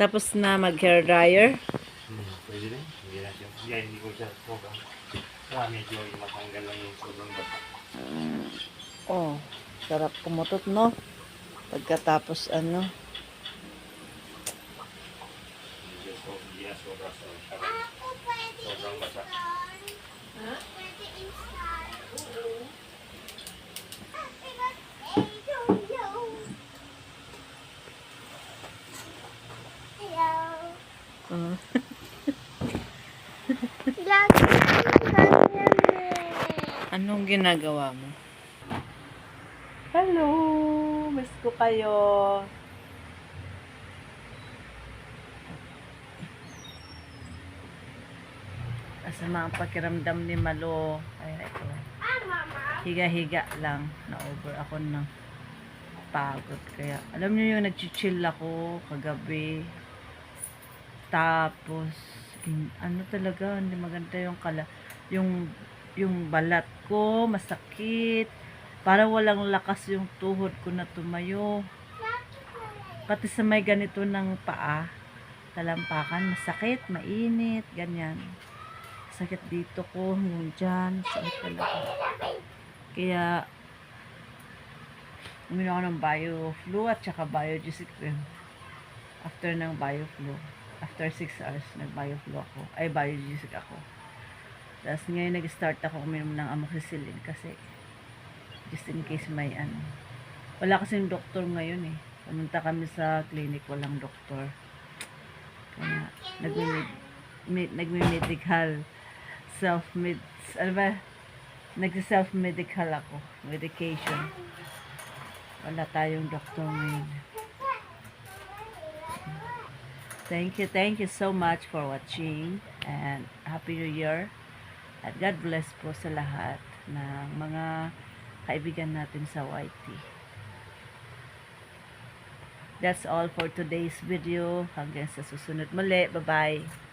Tapos na mag-hair dryer. Hmm, pwede rin. Hindi natin. Hindi, hindi ko siya sobrang. Kaya medyo matanggal lang yung sobrang bata. Oh, sarap kumutot, no? Pagkatapos ano, hindi sobrang sobrang sobrang bata. uh, anong ginagawa mo? Hello! Miss ko kayo. Asama ang pakiramdam ni Malo. Kaya ito. Higa-higa lang. Na-over ako ng pagod. Kaya, alam niyo yung nag-chill ako kagabi. Tapos, ano talaga, hindi maganda yung kala, yung, yung balat ko, masakit. Para walang lakas yung tuhod ko na tumayo. Pati sa may ganito ng paa, talampakan, masakit, mainit, ganyan. Sakit dito ko, yung dyan, sakit talaga. Kaya, uminom ako ng BioFlu at saka BioGesic cream. After ng BioFlu, after 6 hours, nag-BioFlu ako, ay BioGesic ako. Tapos ngayon nag-start ako uminom ng amoxicillin kasi just in case may ano. Wala kasing doktor ngayon eh. Pumunta kami sa clinic, walang doktor. Kaya nagme- nagme-medical self-med, ano ba? Nagsa-self-medical ako, medication. Wala tayong doktor ngayon. Thank you, thank you so much for watching and Happy New Year. At God bless po sa lahat ng mga kaibigan natin sa YT. That's all for today's video. Hanggang sa susunod muli. Bye-bye.